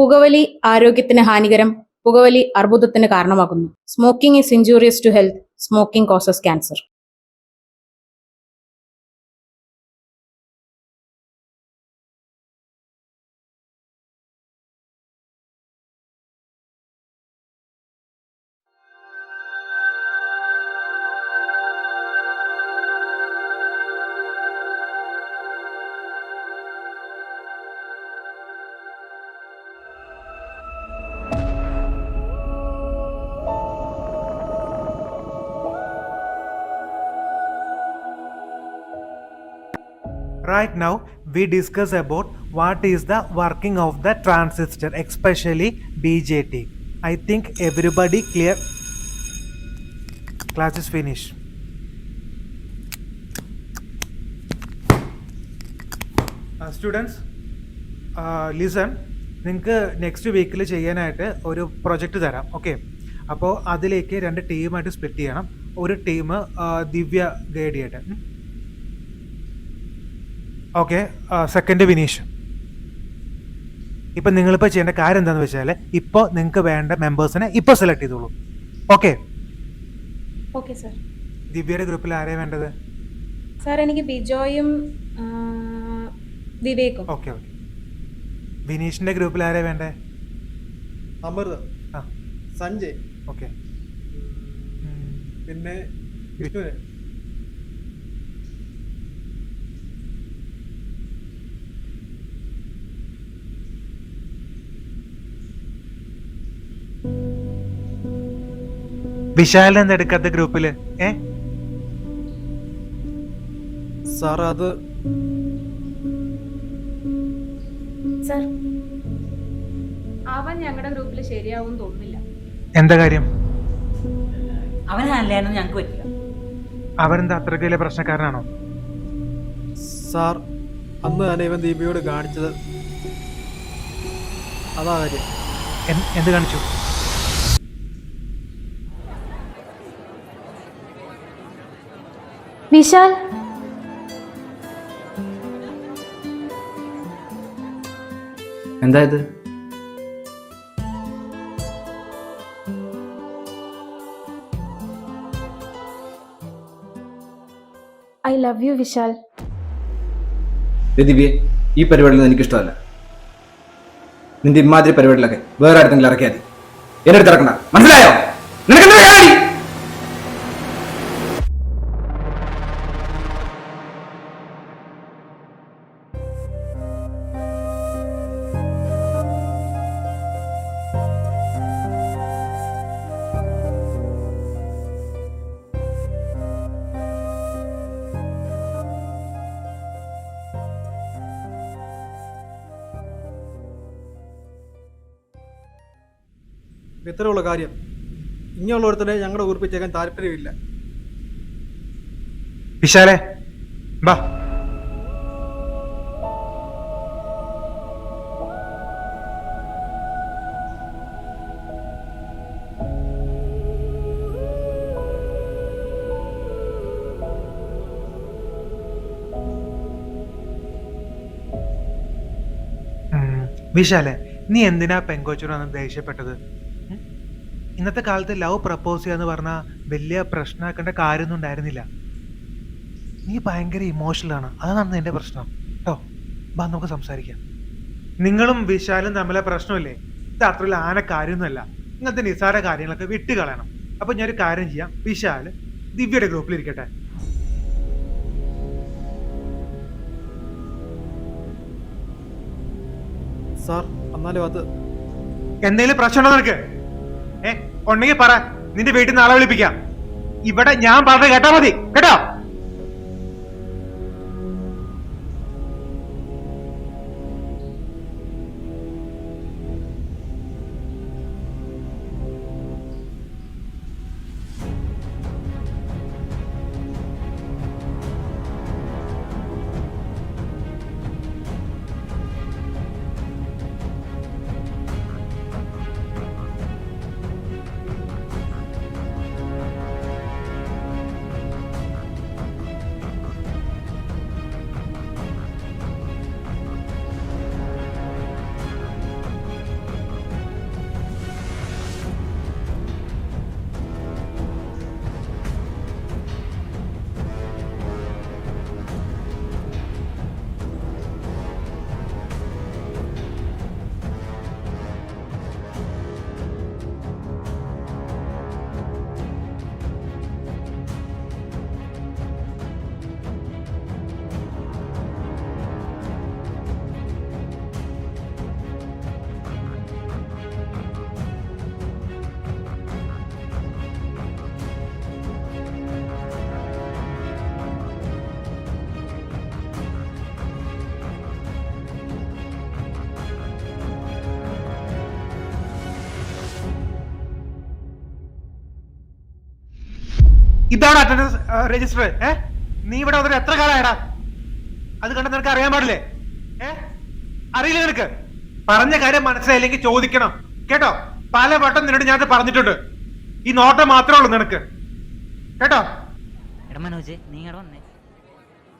പുകവലി ആരോഗ്യത്തിന് ഹാനികരം പുകവലി അർബുദത്തിന് കാരണമാകുന്നു. Smoking is injurious to health smoking causes cancer Right now, we discuss about what is the working of the transistor, especially BJT. I think everybody clear. Class is finished. Uh, students, uh, listen. നിങ്ങൾക്ക് next വീക്കിൽ ചെയ്യാനായിട്ട് ഒരു project തരാം okay അപ്പോൾ അതിലേക്ക് രണ്ട് ടീമായിട്ട് split ചെയ്യണം ഒരു ടീം ദിവ്യ ഗൈഡ് ചെയ്യട്ടെ. Okay second Vineesh. ഇപ്പം നിങ്ങളിപ്പോൾ ചെയ്യേണ്ട കാര്യം എന്താണെന്ന് വെച്ചാൽ ഇപ്പോൾ നിങ്ങൾക്ക് വേണ്ട മെമ്പേഴ്സിനെ ഇപ്പോൾ സെലക്ട് ചെയ്തോളൂ. ഓക്കെ ഓക്കെ സർ ദിവ്യയുടെ ഗ്രൂപ്പിൽ ആരെയാണ് വേണ്ടത്? സാർ എനിക്ക് ബിജോയും വിവേകും. ഓക്കെ ഓക്കെ വിനീഷിന്റെ ഗ്രൂപ്പിൽ ആരെയാണ് വേണ്ടേ? അമൃത. ആ. സഞ്ജയ്. ഓക്കെ പിന്നെ വിഷ്ണുവിന് വിശാലൻ എന്താ ഗ്രൂപ്പിൽ? ഏ? സാർ അത് സർ അവൻ ഞങ്ങളുടെ ഗ്രൂപ്പിൽ ശരിയാവും തോന്നില്ല എന്താ കാര്യം? ചെയ്യാനൊന്നും ഞങ്ങൾക്ക് പറ്റില്ല. അവരെന്താ അത്രയ്ക്ക് വലിയ പ്രശ്നക്കാരനാണോ? സാർ അന്ന് തന്നെ ഇവൻ ദീപിയോട് കാണിച്ചത് അതാ കാര്യം. എന്ത് കാണിച്ചു? വിശാൽ? എന്താ ഇത്? I love you Vishal. Divya ഈ പരിപാടിയിൽ എനിക്കിഷ്ടമല്ല. നിന്റെ ഇമാതിരി പരിപാടിയിലൊക്കെ വേറെ അടുത്തെങ്കിലും ഇറക്കിയാൽ മതി. എന്നെ അടുത്ത് ഇറക്കണ്ട. മനസ്സിലായോ? നിനക്ക് ഇത്രയുള്ള കാര്യം ഇങ്ങനെയുള്ളവരത്തിനെ ഞങ്ങളുടെ ഊർപ്പിച്ചേക്കാൻ താല്പര്യമില്ല വിശാലേ ബാ. വിശാലെ നീ എന്തിനാ പെങ്കോച്ചോട് ദേഷ്യപ്പെട്ടത് ഉം? ഇന്നത്തെ കാലത്ത് ലവ് പ്രപ്പോസ് ചെയ്യാന്ന് പറഞ്ഞാൽ വലിയ പ്രശ്നമാക്കേണ്ട കാര്യമൊന്നും ഉണ്ടായിരുന്നില്ല. നീ ഭയങ്കര ഇമോഷണലാണ് ആണ്. അതാണ് എന്റെ പ്രശ്നം. കേട്ടോ ബാ നമുക്ക് സംസാരിക്കാം. നിങ്ങളും വിശാലും തമ്മിലെ പ്രശ്നമില്ലേ? ഇത് അത്ര ആന കാര്യമൊന്നുമല്ല ഇങ്ങനത്തെ നിസാര കാര്യങ്ങളൊക്കെ വിട്ട് കളയണം അപ്പൊ ഞാനൊരു കാര്യം ചെയ്യാം. വിശാൽ ദിവ്യയുടെ ഗ്രൂപ്പിൽ ഇരിക്കട്ടെ. സാർ എന്നാലും അത് എന്തെങ്കിലും പ്രശ്നമുണ്ടോ നിനക്ക്? ഏ ഉണ്ടെങ്കിൽ പറ. നിന്റെ വീട്ടിൽ ആളെ വിളിപ്പിക്കാം. ഇവിടെ ഞാൻ പറഞ്ഞത് കേട്ടാ മതി. കേട്ടോ? ഇതാണ് അറ്റൻഡൻസ് രജിസ്റ്റർ ഏ? നീ ഇവിടെ വന്നിട്ട് എത്ര കാലമായടാ അത് കണ്ട നിനക്ക് അറിയാൻ പാടില്ലേ? ഏ? അറിയില്ല നിനക്ക്. പറഞ്ഞ കാര്യം മനസ്സിലായില്ലെങ്കിൽ ചോദിക്കണം. കേട്ടോ? പല വട്ടം നിന്നോട് ഞാൻ പറഞ്ഞിട്ടുണ്ട്. ഈ നോട്ടം മാത്രമേ ഉള്ളൂ നിനക്ക്. കേട്ടോ? എടാ മനോജ് നീ ഇവിടെ വന്നേ.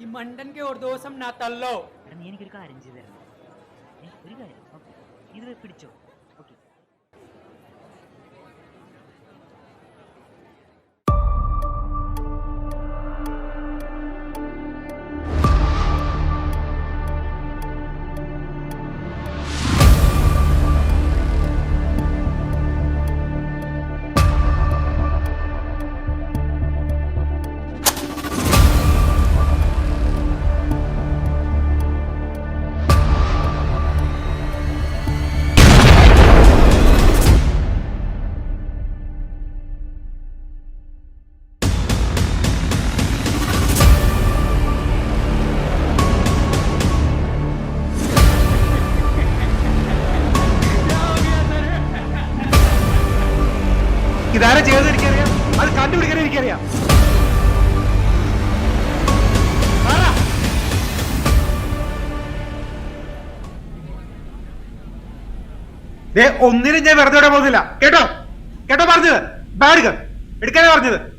ഈ മണ്ടൻക്ക് ഒരു ദിവസം നാ തല്ലോ എടാ നീ എനിക്കൊരു കാര്യം ചെയ്തു തരണം. ഏ, ഒരു കാര്യം. ഓക്കെ. ഇത് പിടിച്ചോ. ഒന്നിനും ഞാൻ വെറുതെ വിടാൻ പോകുന്നില്ല. കേട്ടോ? കേട്ടോ പറഞ്ഞത്? ബാഗ് എടുക്കാനാ പറഞ്ഞത്?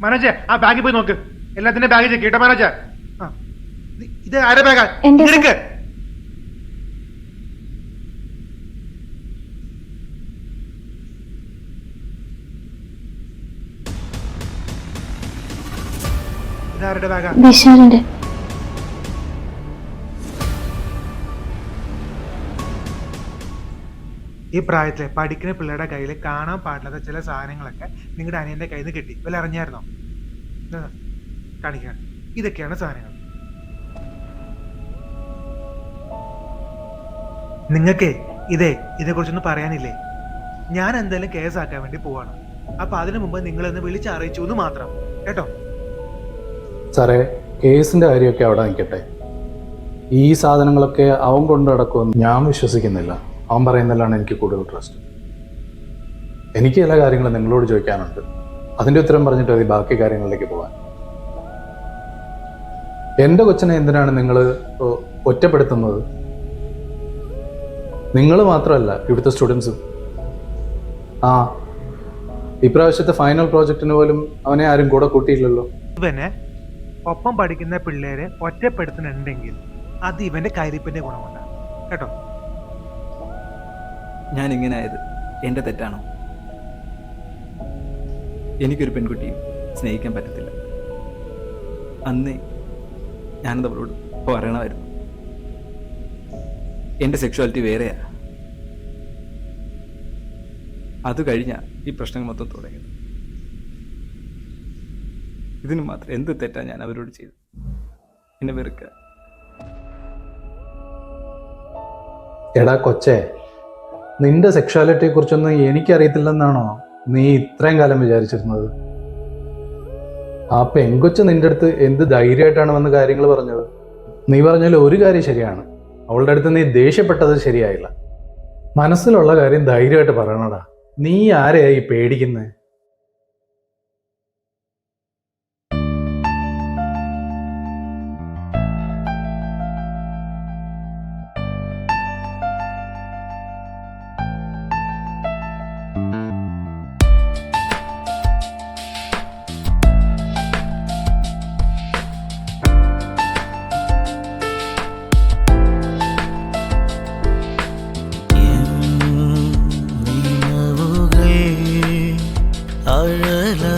മനോജ് ആ ബാഗിൽ പോയി നോക്ക്. എല്ലാത്തിന്റെ ബാഗ് ചെക്ക്. കേട്ടോ മനോജ്? ഇത്- ആരെ ബാഗാ? നിനക്ക്? എടുക്ക് ഇതാരുടെ ബാഗാ? വിശാലിന്റെ. ഈ പ്രായത്തിലെ പഠിക്കുന്ന പിള്ളേരുടെ കയ്യിൽ കാണാൻ പാടില്ലാത്ത ചില സാധനങ്ങളൊക്കെ നിങ്ങളുടെ അനിയന്റെ കയ്യിൽ നിന്ന് കിട്ടി. വല്ല അറിഞ്ഞായിരുന്നോ? ഇതാ, കാണിക്കാൻ ഇതൊക്കെയാണ് സാധനങ്ങൾ. നിങ്ങൾക്ക് ഇതേ ഇതേക്കുറിച്ചൊന്നും പറയാനില്ലേ? ഞാൻ എന്തായാലും കേസ് ആക്കാൻ വേണ്ടി പോവാണ്. അപ്പൊ അതിനു മുമ്പ് നിങ്ങളൊന്ന് വിളിച്ചറിയിച്ചു എന്ന് മാത്രം. കേട്ടോ? സാറേ കേസിന്റെ കാര്യമൊക്കെ അവിടെ നിൽക്കട്ടെ. ഈ സാധനങ്ങളൊക്കെ അവൻ കൊണ്ടു നടക്കുമെന്ന് ഞാൻ വിശ്വസിക്കുന്നില്ല. അവൻ പറയുന്നതിലാണ് എനിക്ക് കൂടുതൽ ട്രസ്റ്റ് എനിക്ക് ചില കാര്യങ്ങൾ നിങ്ങളോട് ചോദിക്കാനുണ്ട്. അതിന്റെ ഉത്തരം പറഞ്ഞിട്ട് മതി ബാക്കി കാര്യങ്ങളിലേക്ക് പോകാൻ എന്റെ കൊച്ചിനെ എന്തിനാണ് നിങ്ങൾ ഒറ്റപ്പെടുത്തുന്നത്? നിങ്ങൾ മാത്രമല്ല ഇവിടുത്തെ സ്റ്റുഡൻസും ആ ഇപ്രാവശ്യത്തെ ഫൈനൽ പ്രോജക്റ്റിന് പോലും അവനെ ആരും കൂടെ കൂട്ടിയില്ലല്ലോ. ഇവനെ ഒപ്പം പഠിക്കുന്ന പിള്ളേരെ ഒറ്റപ്പെടുത്തുന്നുണ്ടെങ്കിൽ അത് ഇവന്റെ കരിപ്പിന്റെ ഗുണമുണ്ട് കേട്ടോ? ഞാൻ ഇങ്ങനെ ആയത് എന്റെ തെറ്റാണോ? എനിക്കൊരു പെൺകുട്ടിയും സ്നേഹിക്കാൻ പറ്റത്തില്ല. അന്ന് ഞാനത് അവളോട് പറയണമായിരുന്നു. എന്റെ സെക്ഷുവാലിറ്റി വേറെയാ. അത് കഴിഞ്ഞ ഈ പ്രശ്നങ്ങൾ മൊത്തം തുടങ്ങിയത്. ഇതിന് മാത്രം എന്ത് തെറ്റാ ഞാൻ അവരോട് ചെയ്തു എന്നെ വെറുക്കുക എടാ കൊച്ചേ നിന്റെ സെക്ഷുവാലിറ്റിയെ കുറിച്ചൊന്നും എനിക്കറിയത്തില്ലെന്നാണോ നീ ഇത്രയും കാലം വിചാരിച്ചിരുന്നത്? ആ പെങ്കൊച്ച് നിന്റെ അടുത്ത് എന്ത് ധൈര്യമായിട്ടാണ് വന്ന് കാര്യങ്ങൾ പറഞ്ഞത്? നീ പറഞ്ഞാൽ ഒരു കാര്യം ശരിയാണ്. അവളുടെ അടുത്ത് നീ ദേഷ്യപ്പെട്ടത് ശരിയായില്ല. മനസ്സിലുള്ള കാര്യം ധൈര്യമായിട്ട് പറയണടാ. നീ ആരെയായി പേടിക്കുന്നേ? പേടിക്കുന്നത് തീരം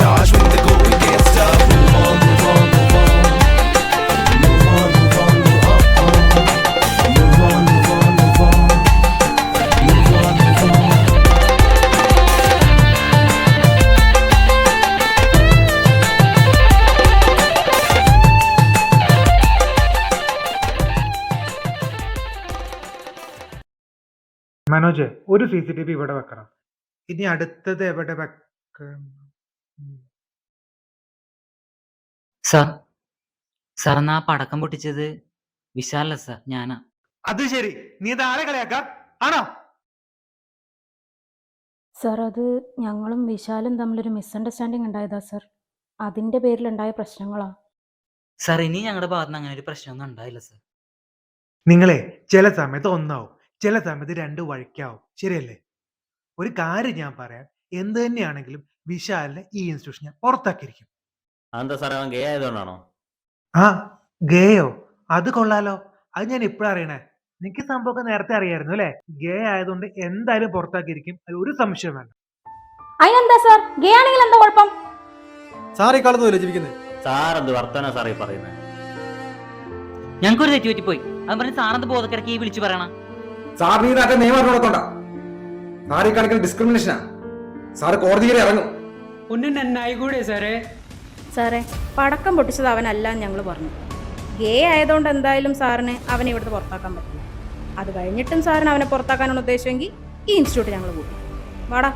charged with the goal, we can't stop. Move on, move on, move on. Move on, move on, move on. Move on, move on, move on. Move on, move on. Manoj ഒരു സി സി ടി വി ഇവിടെ വെക്കണം ഇനി അടുത്തത് എവിടെ വെക്കണം sir sir എന്നാ പടക്കം പൊട്ടിച്ചത് വിശാലല്ല sir ഞാനാ. അത് ശരി. നീ ഇത് ആരെ കളിയാക്കാം? ആണോ? സർ അത് ഞങ്ങളും വിശാലും തമ്മിലൊരു മിസ്അണ്ടർസ്റ്റാൻഡിങ് ഉണ്ടായതാ സർ. അതിന്റെ പേരിലുണ്ടായ പ്രശ്നങ്ങളാ. സാർ ഇനി ഞങ്ങളുടെ ഭാഗത്തുനിന്ന് അങ്ങനെ ഒരു പ്രശ്നമൊന്നും ഉണ്ടായില്ല സാർ. നിങ്ങളെ ചില സമയത്ത് ഒന്നാവും ചില സമയത്ത് രണ്ട് വഴിക്കാവും. ശരിയല്ലേ? ഒരു കാര്യം ഞാൻ പറയാം. എന്ത് തന്നെയാണെങ്കിലും വിശാലിനെ ഈ ഇൻസ്റ്റിറ്റ്യൂഷൻ ഞാൻ പുറത്താക്കിയിരിക്കും. അതെന്താ സാറേ അവൻ ഗേ ആയതുകൊണ്ടാണോ? ആ ഗേയോ? അത് കൊള്ളാലോ. അത് ഞാൻ ഇപ്പോഴും അറിയണേ. നിനക്ക് സംഭവമൊക്കെ നേരത്തെ അറിയായിരുന്നു അല്ലേ? ഗേ ആയതുകൊണ്ട് എന്തായാലും പുറത്താക്കിയിരിക്കും. അതിൽ ഒരു സംശയം വേണ്ട. അതിനെന്താ സർ? ഗേ ആണെങ്കിൽ എന്താ കുഴപ്പം? സാർ ഈ കാലത്തൊന്നുമില്ല ജീവിക്കുന്നത് സാർ എന്ത് വർത്തമാനം സാറേ പറയുന്നത് ഞങ്ങൾക്കൊരു തെറ്റ് പറ്റിപ്പോയി. അത് പറഞ്ഞ് ബോധക്കിടക്ക് ഈ വിളിച്ചു പറയണ? സാർ നീ നാട്ടെ നിയമം നടത്തോണ്ട സാർ ഈ കാണിക്കുന്ന ഡിസ്ക്രിമിനേഷനാ സാറ് കോടതി കയറി ഇറങ്ങും. ഒന്ന് നന്നായി കൂടെ സാറേ. സാറേ പടക്കം പൊട്ടിച്ചത് അവനല്ല എന്ന് ഞങ്ങൾ പറഞ്ഞു. ഗേ ആയതുകൊണ്ട് എന്തായാലും സാറിന് അവനെ ഇവിടുത്തെ പുറത്താക്കാൻ പറ്റില്ല. അത് കഴിഞ്ഞിട്ടും സാറിന് അവനെ പുറത്താക്കാനാണ് ഉദ്ദേശമെങ്കിൽ ഈ ഇൻസ്റ്റിറ്റ്യൂട്ട് ഞങ്ങൾ കൂട്ടി വാടാ.